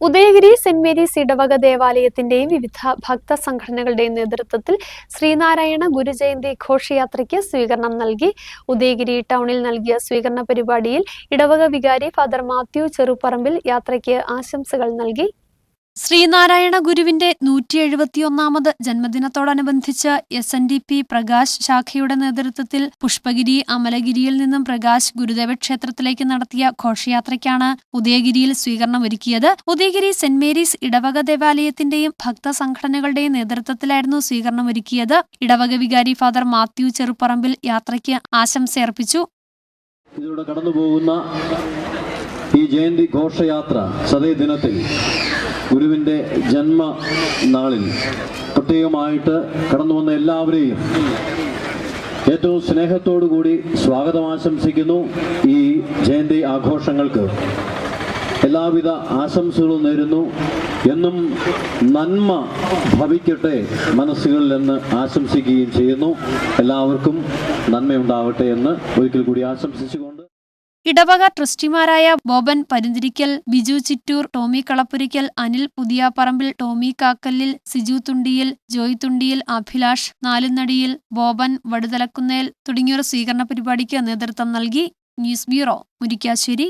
Udayagiri saint Mary's ഇടവക ദേവാലയത്തിന്റെയും വിവിധ ഭക്ത സംഘടനകളുടെയും നേതൃത്വത്തിൽ ശ്രീനാരായണ ഗുരുജയന്തി ഘോഷയാത്രയ്ക്ക് സ്വീകരണം നൽകി. ഉദയഗിരി ടൗണിൽ നൽകിയ സ്വീകരണ പരിപാടിയിൽ ഇടവക വികാരി ഫാദർ മാത്യു ചെറുപറമ്പിൽ യാത്രയ്ക്ക് ആശംസകൾ നൽകി. ശ്രീനാരായണ ഗുരുവിന്റെ നൂറ്റി എഴുപത്തിയൊന്നാമത് ജന്മദിനത്തോടനുബന്ധിച്ച് S N D P Prakash ശാഖയുടെ നേതൃത്വത്തിൽ പുഷ്പഗിരി അമലഗിരിയിൽ നിന്നും പ്രകാശ് ഗുരുദേവ ക്ഷേത്രത്തിലേക്ക് നടത്തിയ ഘോഷയാത്രയ്ക്കാണ് ഉദയഗിരിയിൽ സ്വീകരണം ഒരുക്കിയത്. ഉദയഗിരി സെന്റ് മേരീസ് ഇടവക ദേവാലയത്തിന്റെയും ഭക്ത സംഘടനകളുടെയും നേതൃത്വത്തിലായിരുന്നു സ്വീകരണം ഒരുക്കിയത്. ഇടവക വികാരി ഫാദർ മാത്യു ചെറുപ്പറമ്പിൽ യാത്രയ്ക്ക് ആശംസയർപ്പിച്ചു ഇതിലൂടെ കടന്നു ഈ ജയന്തി ഘോഷയാത്ര സതേ ദിനത്തിൽ ഗുരുവിന്റെ ജന്മ നാളിൽ പ്രത്യേകമായിട്ട് കടന്നു വന്ന എല്ലാവരെയും ഏറ്റവും സ്നേഹത്തോടു കൂടി സ്വാഗതം ആശംസിക്കുന്നു ഈ ജയന്തി ആഘോഷങ്ങൾക്ക്. എല്ലാവിധ ആശംസകളും നേരുന്നു. എന്നും നന്മ ഭവിക്കട്ടെ മനസ്സുകളിൽ എന്ന് ആശംസിക്കുകയും ചെയ്യുന്നു. എല്ലാവർക്കും നന്മയുണ്ടാവട്ടെ എന്ന് ഒരിക്കൽ കൂടി ആശംസിച്ചുകൊണ്ട് ഇടവക ട്രസ്റ്റിമാരായ ബോബൻ പരുന്തിരിക്കൽ ബിജു ചിറ്റൂർ ടോമി കളപ്പുരിക്കൽ അനിൽ പുതിയാപ്പറമ്പിൽ ടോമി കാക്കല്ലിൽ സിജു തുണ്ടിയിൽ ജോയ് തുണ്ടിയിൽ അഭിലാഷ് നാലുനടിയിൽ ബോബൻ വടുതലക്കുന്നേൽ തുടങ്ങിയവർ സ്വീകരണ പരിപാടിക്ക് നേതൃത്വം നൽകി. News bureau Murikkassery.